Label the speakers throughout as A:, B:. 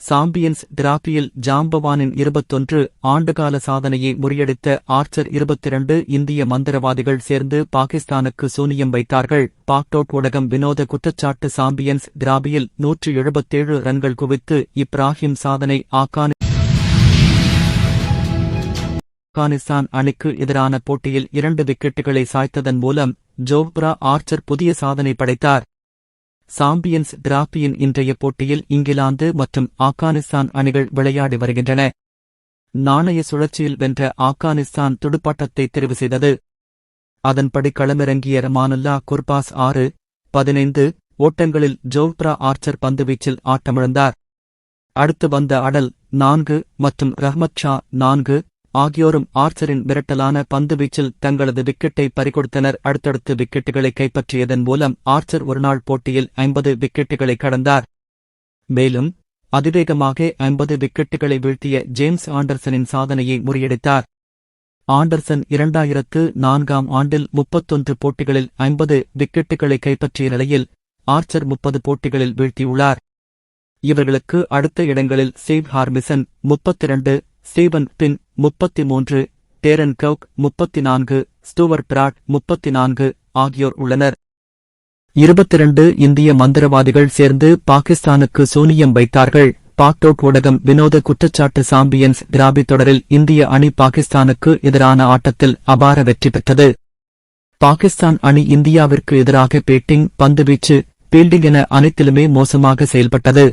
A: Champions டிராபியில் ஜாம்பவானின் இருபத்தொன்று ஆண்டுகால சாதனையை முறியடித்த ஆர்ச்சர் இருபத்திரண்டு இந்திய மந்திரவாதிகள் சேர்ந்து பாகிஸ்தானுக்கு சூனியம் வைத்தார்கள். பாக்டோட் ஊடகம் வினோத குற்றச்சாட்டு சாம்பியன்ஸ் டிராபியில் நூற்று எழுபத்தேழு ரன்கள் குவித்து இப்ராஹிம் சாதனை ஆப்கானி ஆப்கானிஸ்தான் அணிக்கு எதிரான போட்டியில் இரண்டு விக்கெட்டுகளை சாய்த்ததன் மூலம் ஜோப்ரா ஆர்ச்சர் புதிய சாதனை படைத்தார். சாம்பியன்ஸ் டிராபியின் இன்றைய போட்டியில் இங்கிலாந்து மற்றும் ஆப்கானிஸ்தான் அணிகள் விளையாடி வருகின்றன. நாணய சுழற்சியில் வென்ற ஆப்கானிஸ்தான் துடுப்பாட்டத்தை தெரிவு செய்தது. அதன்படி களமிறங்கிய ரமானுல்லா குர்பாஸ் ஆறு பதினைந்து ஓட்டங்களில் ஜோப்ரா ஆர்ச்சர் பந்துவீச்சில் ஆட்டமிழந்தார். அடுத்து வந்த அடல் நான்கு மற்றும் ரஹ்மத் ஷா நான்கு ஆகியோரும் ஆர்ச்சரின் மிரட்டலான பந்துவீச்சில் தங்களது விக்கெட்டை பறிகொடுத்தனர். அடுத்தடுத்து விக்கெட்டுகளை கைப்பற்றியதன் மூலம் ஆர்ச்சர் ஒருநாள் போட்டியில் ஐம்பது விக்கெட்டுகளை கடந்தார். மேலும் அதிவேகமாக ஐம்பது விக்கெட்டுகளை வீழ்த்திய ஜேம்ஸ் ஆண்டர்சனின் சாதனையை முறியடித்தார். ஆண்டர்சன் இரண்டாயிரத்து நான்காம் ஆண்டில் முப்பத்தொன்று போட்டிகளில் ஐம்பது விக்கெட்டுகளை கைப்பற்றிய நிலையில் ஆர்ச்சர் முப்பது போட்டிகளில் வீழ்த்தியுள்ளார். இவர்களுக்கு அடுத்த இடங்களில் ஸ்டீவ் ஹார்மிசன் முப்பத்திரண்டு ஸ்டீபன் பின் முப்பத்தி மூன்று டேரன் கவுக் முப்பத்தி நான்கு ஸ்டூவர்ட் பிராட் முப்பத்தி நான்கு ஆகியோர் உள்ளனர். இருபத்திரண்டு இந்திய மந்திரவாதிகள் சேர்ந்து பாகிஸ்தானுக்கு சூனியம் வைத்தார்கள். பாக்டோக் ஊடகம் வினோத குற்றச்சாட்டு சாம்பியன்ஸ் டிராபி தொடரில் இந்திய அணி பாகிஸ்தானுக்கு எதிரான ஆட்டத்தில் அபார வெற்றி பெற்றது. பாகிஸ்தான் அணி இந்தியாவிற்கு எதிராக பேட்டிங் பந்துவீச்சு பீல்டிங் என அனைத்திலுமே மோசமாக செயல்பட்டது.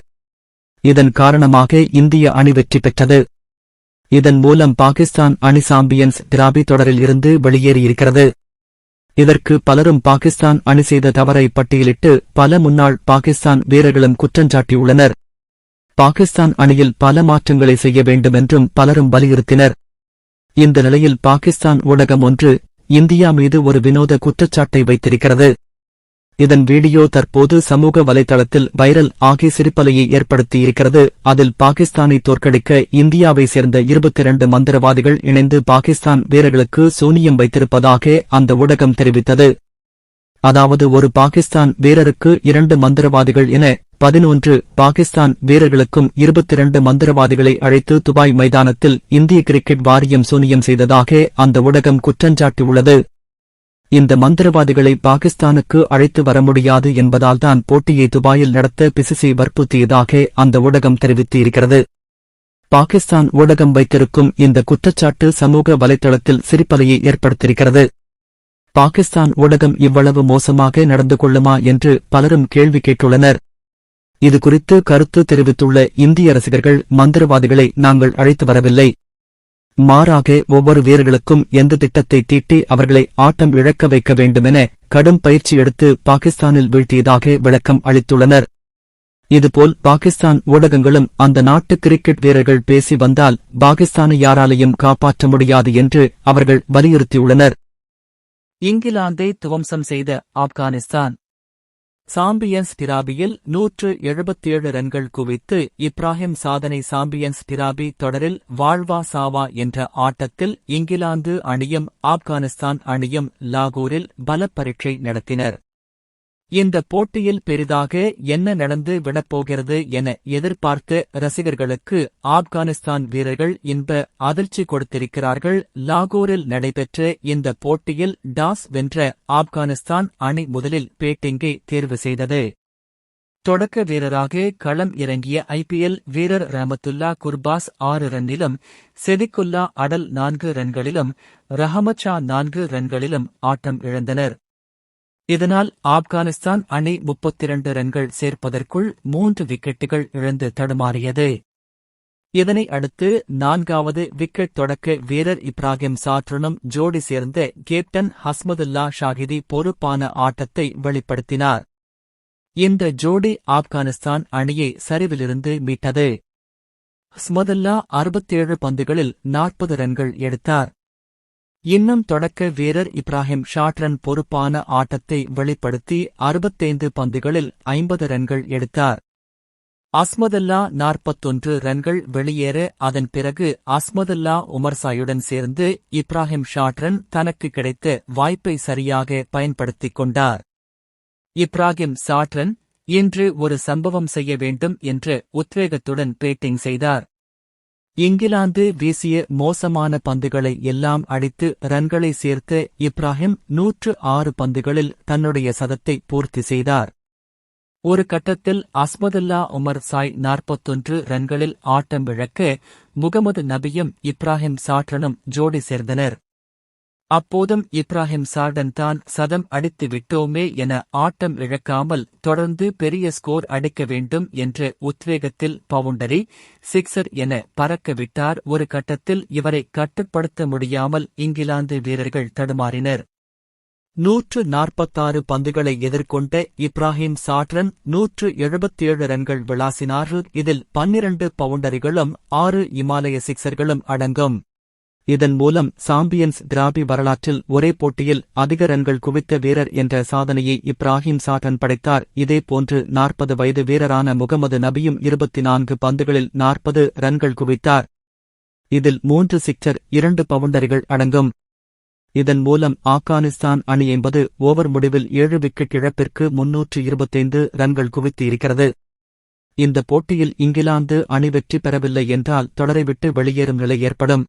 A: இதன் காரணமாக இந்திய அணி வெற்றி பெற்றது. இதன் மூலம் பாகிஸ்தான் அணி சாம்பியன்ஸ் டிராபி தொடரில் இருந்து வெளியேறியிருக்கிறது. இதற்கு பலரும் பாகிஸ்தான் அணி செய்த தவறை பட்டியலிட்டு பல முன்னாள் பாகிஸ்தான் வீரர்களும் குற்றஞ்சாட்டியுள்ளனர் பாகிஸ்தான் அணியில் பல மாற்றங்களை செய்ய வேண்டுமென்றும் பலரும் வலியுறுத்தினர். இந்த நிலையில் பாகிஸ்தான் ஊடகம் ஒன்று இந்தியா மீது ஒரு வினோத குற்றச்சாட்டை வைத்திருக்கிறது. இதன் வீடியோ தற்போது சமூக வலைதளத்தில் வைரல் ஆகி சிரிப்பலையை ஏற்படுத்தியிருக்கிறது. அதில் பாகிஸ்தானை தோற்கடிக்க இந்தியாவை சேர்ந்த இருபத்தி இரண்டு மந்திரவாதிகள் இணைந்து பாகிஸ்தான் வீரர்களுக்கு சூனியம் வைத்திருப்பதாக அந்த ஊடகம் தெரிவித்தது. அதாவது ஒரு பாகிஸ்தான் வீரருக்கு இரண்டு மந்திரவாதிகள் என பதினொன்று பாகிஸ்தான் வீரர்களுக்கும் இருபத்திரண்டு மந்திரவாதிகளை அழைத்து துபாய் மைதானத்தில் இந்திய கிரிக்கெட் வாரியம் சூனியம் செய்ததாக அந்த ஊடகம் குற்றஞ்சாட்டியுள்ளது. இந்த மந்திரவாதிகளை பாகிஸ்தானுக்கு அழைத்து வர முடியாது என்பதால்தான் போட்டியை துபாயில் நடத்த பிசிசி வற்புறுத்தியதாக அந்த ஊடகம் தெரிவித்திருக்கிறது. பாகிஸ்தான் ஊடகம் வைத்திருக்கும் இந்த குற்றச்சாட்டு சமூக வலைதளத்தில் சிரிப்பலையை ஏற்படுத்தியிருக்கிறது. பாகிஸ்தான் ஊடகம் இவ்வளவு மோசமாக நடந்து கொள்ளுமா என்று பலரும் கேள்வி கேட்டுள்ளனர். இதுகுறித்து கருத்து தெரிவித்துள்ள இந்திய ரசிகர்கள் மந்திரவாதிகளை நாங்கள் அழைத்து வரவில்லை. மாறாக ஒவ்வொரு வீரர்களுக்கும் எந்த திட்டத்தை தீட்டி அவர்களை ஆட்டம் இழக்க வைக்க வேண்டுமென கடும் பயிற்சி எடுத்து பாகிஸ்தானில் வீழ்த்தியதாக விளக்கம் அளித்துள்ளனர். இதுபோல் பாகிஸ்தான் ஊடகங்களும் அந்த நாட்டு கிரிக்கெட் வீரர்கள் பேசி வந்தால் பாகிஸ்தானை யாராலையும் காப்பாற்ற முடியாது என்று அவர்கள் வலியுறுத்தியுள்ளனர். இங்கிலாந்தை துவம்சம் செய்த ஆப்கானிஸ்தான் சாம்பியன்ஸ் டிராபியில் நூற்று எழுபத்தேழு ரன்கள் குவித்து இப்ராஹிம் சாதனை சாம்பியன்ஸ் டிராபி தொடரில் வாழ்வா சாவா என்ற ஆட்டத்தில் இங்கிலாந்து அணியும் ஆப்கானிஸ்தான் அணியும் லாகூரில் பலப்பரீட்சை பரீட்சை நடத்தினர். இந்த போட்டியில் பெரிதாக என்ன நடந்து விடப்போகிறது என எதிர்பார்த்த ரசிகர்களுக்கு ஆப்கானிஸ்தான் வீரர்கள் இன்ப அதிர்ச்சி கொடுத்திருக்கிறார்கள். லாகூரில் நடைபெற்ற இந்த போட்டியில் டாஸ் வென்ற ஆப்கானிஸ்தான் அணி முதலில் பேட்டிங்கை தேர்வு செய்தது. தொடக்க வீரராக களம் இறங்கிய ஐபிஎல் வீரர் ரஹமத்துல்லா குர்பாஸ் ஆறு ரன்னிலும் செதிக்குல்லா அடல் நான்கு ரன்களிலும் ரஹமத் ஷா நான்கு ரன்களிலும் ஆட்டம் இழந்தனர். இதனால் ஆப்கானிஸ்தான் அணி முப்பத்திரண்டு ரன்கள் சேர்ப்பதற்குள் மூன்று விக்கெட்டுகள் இழந்து தடுமாறியது. இதனை அடுத்து நான்காவது விக்கெட் தொடக்க வீரர் இப்ராஹிம் சாற்றுனும் ஜோடி சேர்ந்த கேப்டன் ஹஸ்மதுல்லா ஷாகிதி பொறுப்பான ஆட்டத்தை வெளிப்படுத்தினார். இந்த ஜோடி ஆப்கானிஸ்தான் அணியை சரிவிலிருந்து மீட்டது. ஹஸ்மதுல்லா அறுபத்தேழு பந்துகளில் நாற்பது ரன்கள் எடுத்தார். இன்னும் தொடக்க வீரர் இப்ராஹிம் ஷாட்ரன் பொறுப்பான ஆட்டத்தை வெளிப்படுத்தி அறுபத்தைந்து பந்துகளில் ஐம்பது ரன்கள் எடுத்தார். அஸ்மதுல்லா நாற்பத்தொன்று ரன்கள் வெளியேற அதன் பிறகு அஸ்மதுல்லா உமர்சாயுடன் சேர்ந்து இப்ராஹிம் ஷாட்ரன் தனக்கு கிடைத்த வாய்ப்பை சரியாக பயன்படுத்திக் கொண்டார். இப்ராஹிம் ஷாட்ரன் இன்று ஒரு சம்பவம் செய்ய வேண்டும் என்று உத்வேகத்துடன் பேட்டிங் செய்தார். இங்கிலாந்து வீசிய மோசமான பந்துகளை எல்லாம் அடித்து ரன்களை சேர்த்த இப்ராஹிம் நூற்று ஆறு பந்துகளில் தன்னுடைய சதத்தை பூர்த்தி செய்தார். ஒரு கட்டத்தில் அஸ்மதுல்லா உமர் சாய் நாற்பத்தொன்று ரன்களில் ஆட்டம் இழக்க முகமது நபியும் இப்ராஹிம் சாற்றனும் ஜோடி சேர்ந்தனர். அப்போதும் இப்ராஹிம் சார்டன் தான் சதம் அடித்து விட்டோமே என ஆட்டம் இழக்காமல் தொடர்ந்து பெரிய ஸ்கோர் அடிக்க வேண்டும் என்ற உத்வேகத்தில் பவுண்டரி சிக்ஸர் என பறக்க விட்டார். ஒரு கட்டத்தில் இவரை கட்டுப்படுத்த முடியாமல் இங்கிலாந்து வீரர்கள் தடுமாறினர். நூற்று நாற்பத்தாறு பந்துகளை எதிர்கொண்ட இப்ராஹிம் சாட்ரன் நூற்று எழுபத்தேழு ரன்கள் விளாசினார் இதில் பன்னிரண்டு பவுண்டரிகளும் ஆறு இமாலய சிக்சர்களும் அடங்கும். இதன் மூலம் சாம்பியன்ஸ் டிராபி வரலாற்றில் ஒரே போட்டியில் அதிக ரன்கள் குவித்த வீரர் என்ற சாதனையை இப்ராஹிம் சாட்டன் படைத்தார். இதேபோன்று நாற்பது வயது வீரரான முகமது நபியும் இருபத்தி நான்கு பந்துகளில் நாற்பது ரன்கள் குவித்தார். இதில் மூன்று சிக்சர் இரண்டு பவுண்டரிகள் அடங்கும். இதன் மூலம் ஆப்கானிஸ்தான் அணி என்பது ஓவர் முடிவில் ஏழு விக்கெட் இழப்பிற்கு முன்னூற்று இருபத்தைந்து ரன்கள் குவித்து இருக்கிறது இந்த போட்டியில் இங்கிலாந்து அணி வெற்றி பெறவில்லை என்றால் தொடரை விட்டு வெளியேறும் நிலை ஏற்படும்.